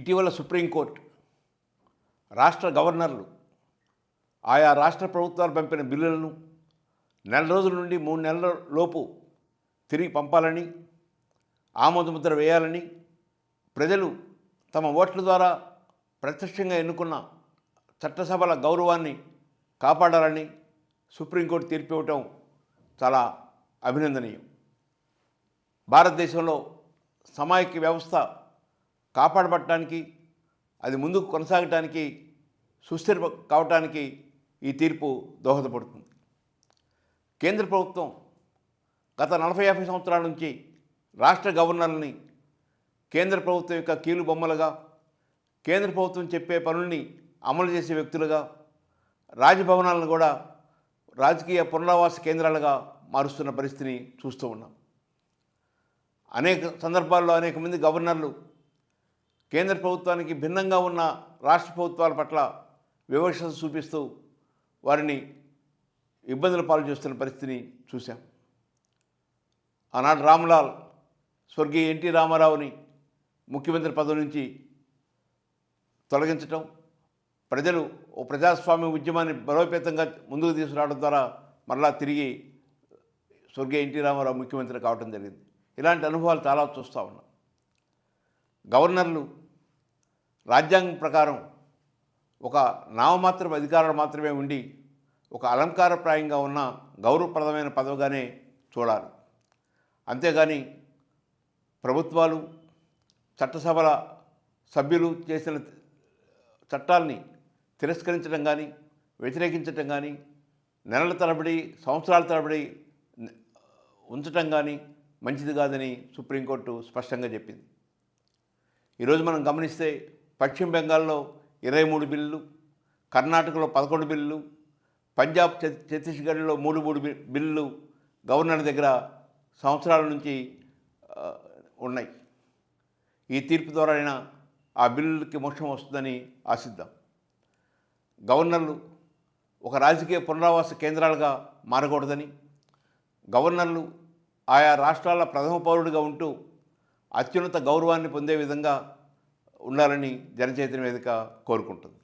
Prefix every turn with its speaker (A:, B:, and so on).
A: ఇటీవల సుప్రీంకోర్టు రాష్ట్ర గవర్నర్లు ఆయా రాష్ట్ర ప్రభుత్వాలు పంపిన బిల్లులను నెల రోజుల నుండి మూడు నెలల లోపు తిరిగి పంపాలని ఆమోదముద్ర వేయాలని ప్రజలు తమ ఓట్ల ద్వారా ప్రత్యక్షంగా ఎన్నుకున్న చట్టసభల గౌరవాన్ని కాపాడాలని సుప్రీంకోర్టు తీర్పు ఇవ్వటం చాలా అభినందనీయం. భారతదేశంలో సమాయక్య వ్యవస్థ కాపాడబట్టడానికి అది ముందుకు కొనసాగటానికి సుస్థిర కావటానికి ఈ తీర్పు దోహదపడుతుంది. కేంద్ర ప్రభుత్వం గత నలభై యాభై సంవత్సరాల నుంచి రాష్ట్ర గవర్నర్లని కేంద్ర ప్రభుత్వం యొక్క కీలు బొమ్మలుగా కేంద్ర ప్రభుత్వం చెప్పే పనుల్ని అమలు చేసే వ్యక్తులుగా రాజభవనాలను కూడా రాజకీయ పునరావాస కేంద్రాలుగా మారుస్తున్న పరిస్థితిని చూస్తూ ఉన్నాం. అనేక సందర్భాల్లో అనేక మంది గవర్నర్లు కేంద్ర ప్రభుత్వానికి భిన్నంగా ఉన్న రాష్ట్ర ప్రభుత్వాల పట్ల వివక్ష చూపిస్తూ వారిని ఇబ్బందుల పాలు చేస్తున్న పరిస్థితిని చూశాం. ఆనాడు రామ్లాల్ స్వర్గీయ ఎన్టీ రామారావుని ముఖ్యమంత్రి పదవి నుంచి తొలగించటం ప్రజలు ఓ ప్రజాస్వామ్య ఉద్యమాన్ని బలోపేతంగా ముందుకు తీసుకురావడం ద్వారా మరలా తిరిగి స్వర్గీయ ఎన్టీ రామారావు ముఖ్యమంత్రి కావడం జరిగింది. ఇలాంటి అనుభవాలు చాలా చూస్తూ ఉన్నాం. గవర్నర్లు రాజ్యాంగం ప్రకారం ఒక నామమాత్రం అధికారాలు మాత్రమే ఉండి ఒక అలంకారప్రాయంగా ఉన్న గౌరవప్రదమైన పదవిగానే చూడాలి. అంతేగాని ప్రభుత్వాలు చట్టసభల సభ్యులు చేసిన చట్టాల్ని తిరస్కరించడం కానీ వ్యతిరేకించటం కానీ నెలల తరబడి సంవత్సరాల తరబడి ఉంచటం కానీ మంచిది కాదని సుప్రీంకోర్టు స్పష్టంగా చెప్పింది. ఈరోజు మనం గమనిస్తే పశ్చిమ బెంగాల్లో ఇరవై మూడు బిల్లులు కర్ణాటకలో పదకొండు బిల్లులు పంజాబ్ ఛత్తీస్గఢ్లో మూడు మూడు బిల్లులు గవర్నర్ దగ్గర సంవత్సరాల నుంచి ఉన్నాయి. ఈ తీర్పు ద్వారానైనా ఆ బిల్లులకి మోక్షం వస్తుందని ఆశిద్దాం. గవర్నర్లు ఒక రాజకీయ పునరావాస కేంద్రాలుగా మారకూడదని గవర్నర్లు ఆయా రాష్ట్రాల ప్రథమ పౌరుడిగా ఉంటూ అత్యున్నత గౌరవాన్ని పొందే విధంగా ఉండాలని జనచైతన్య వేదిక కోరుకుంటుంది.